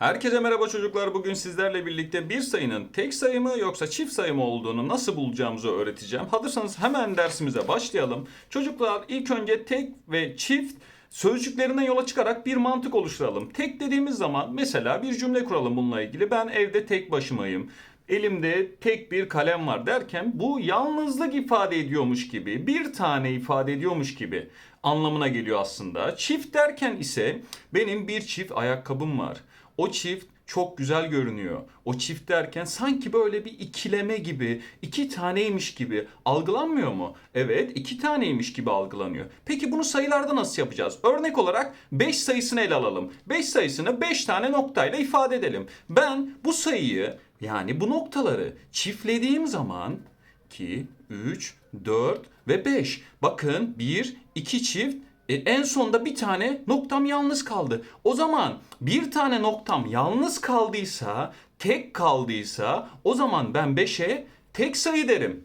Herkese merhaba çocuklar. Bugün sizlerle birlikte bir sayının tek sayı mı yoksa çift sayı mı olduğunu nasıl bulacağımızı öğreteceğim. Hazırsanız hemen dersimize başlayalım. Çocuklar ilk önce tek ve çift sözcüklerinden yola çıkarak bir mantık oluşturalım. Tek dediğimiz zaman mesela bir cümle kuralım bununla ilgili. Ben evde tek başımayım. Elimde tek bir kalem var derken bu yalnızlık ifade ediyormuş gibi, bir tane ifade ediyormuş gibi anlamına geliyor aslında. Çift derken ise benim bir çift ayakkabım var. O çift çok güzel görünüyor. O çift derken sanki böyle bir ikileme gibi, iki taneymiş gibi algılanmıyor mu? Evet, iki taneymiş gibi algılanıyor. Peki bunu sayılarda nasıl yapacağız? Örnek olarak 5 sayısını ele alalım. 5 sayısını 5 tane noktayla ifade edelim. Ben bu sayıyı yani bu noktaları çiftlediğim zaman 2, 3, 4 ve 5. Bakın 1, 2 çift e, en sonda bir tane noktam yalnız kaldı. O zaman bir tane noktam yalnız kaldıysa, tek kaldıysa o zaman ben 5'e tek sayı derim.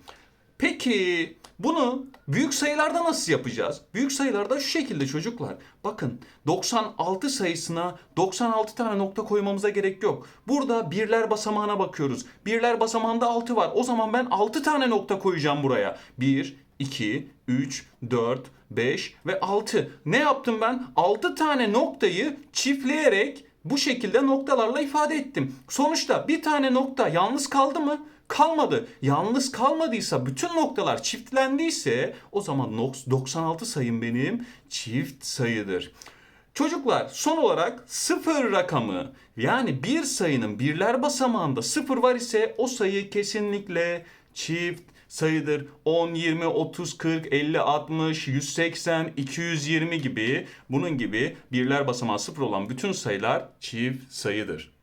Peki bunu büyük sayılarda nasıl yapacağız? Büyük sayılarda şu şekilde çocuklar. Bakın 96 sayısına 96 tane nokta koymamıza gerek yok. Burada birler basamağına bakıyoruz. Birler basamağında 6 var. O zaman ben 6 tane nokta koyacağım buraya. 1, 2, 3, 4, 5 ve 6. Ne yaptım ben? 6 tane noktayı çiftleyerek bu şekilde noktalarla ifade ettim. Sonuçta bir tane nokta yalnız kaldı mı? Kalmadı. Yalnız kalmadıysa, bütün noktalar çiftlendiyse o zaman noks- 96 sayım benim çift sayıdır. Çocuklar son olarak sıfır rakamı yani bir sayının birler basamağında sıfır var ise o sayı kesinlikle çift sayıdır. 10, 20, 30, 40, 50, 60, 180, 220 gibi bunun gibi birler basamağı sıfır olan bütün sayılar çift sayıdır.